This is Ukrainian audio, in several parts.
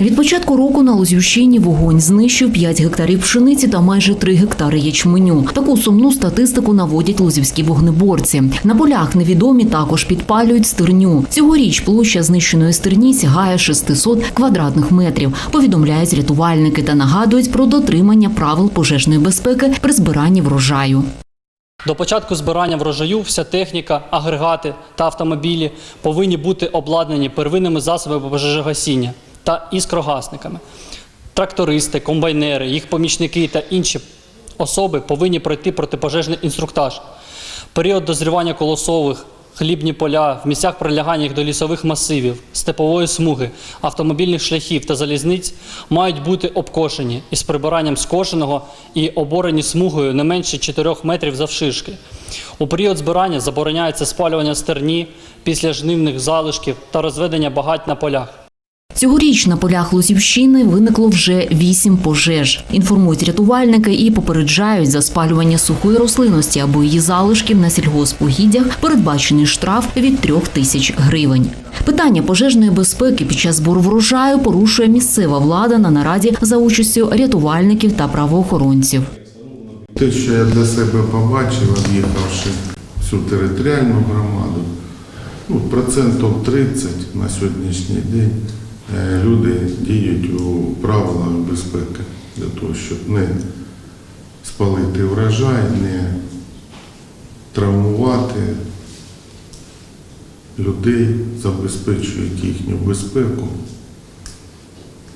Від початку року на Лозівщині вогонь знищив 5 гектарів пшениці та майже 3 гектари ячменю. Таку сумну статистику наводять лозівські вогнеборці. На полях невідомі також підпалюють стерню. Цьогоріч площа знищеної стерні сягає 600 квадратних метрів. Повідомляють рятувальники та нагадують про дотримання правил пожежної безпеки при збиранні врожаю. До початку збирання врожаю вся техніка, агрегати та автомобілі повинні бути обладнані первинними засобами пожежогасіння та іскрогасниками. Трактористи, комбайнери, їх помічники та інші особи повинні пройти протипожежний інструктаж. Період дозрівання колосових, хлібні поля в місцях прилягання їх до лісових масивів, степової смуги, автомобільних шляхів та залізниць мають бути обкошені із прибиранням скошеного і оборені смугою не менше 4 метрів завширшки. У період збирання забороняється спалювання стерні після жнивних залишків та розведення багать на полях. Цьогоріч на полях Лозівщини виникло вже вісім пожеж. Інформують рятувальники і попереджають за спалювання сухої рослинності або її залишків на сільгоспугіддях передбачений штраф від трьох тисяч гривень. Питання пожежної безпеки під час збору врожаю порушує місцева влада на нараді за участю рятувальників та правоохоронців. Те, що я для себе побачив, об'їхавши всю територіальну громаду, ну, процентів 30 на сьогоднішній день люди діють у правилах безпеки для того, щоб не спалити врожай, не травмувати людей, забезпечують їхню безпеку.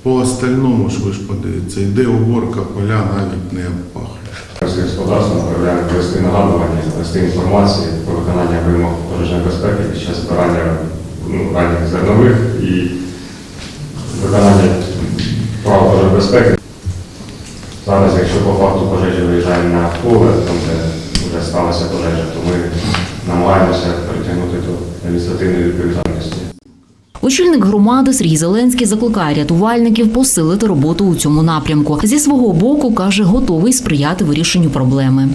По остальному ж ви ж подивіться, йде уборка поля навіть не обпахує. Сільське господарство направляє листи нагадування, листи інформації про виконання вимог пожежної безпеки під час збирання ну, ранніх зернових і виконання правил пожежної безпеки. Зараз, якщо по факту пожежі виїжджаємо на поле, там де вже сталася пожежа, то ми намагаємося притягнути до адміністративної відповідальності. Очільник громади Сергій Зеленський закликає рятувальників посилити роботу у цьому напрямку. Зі свого боку каже, готовий сприяти вирішенню проблеми.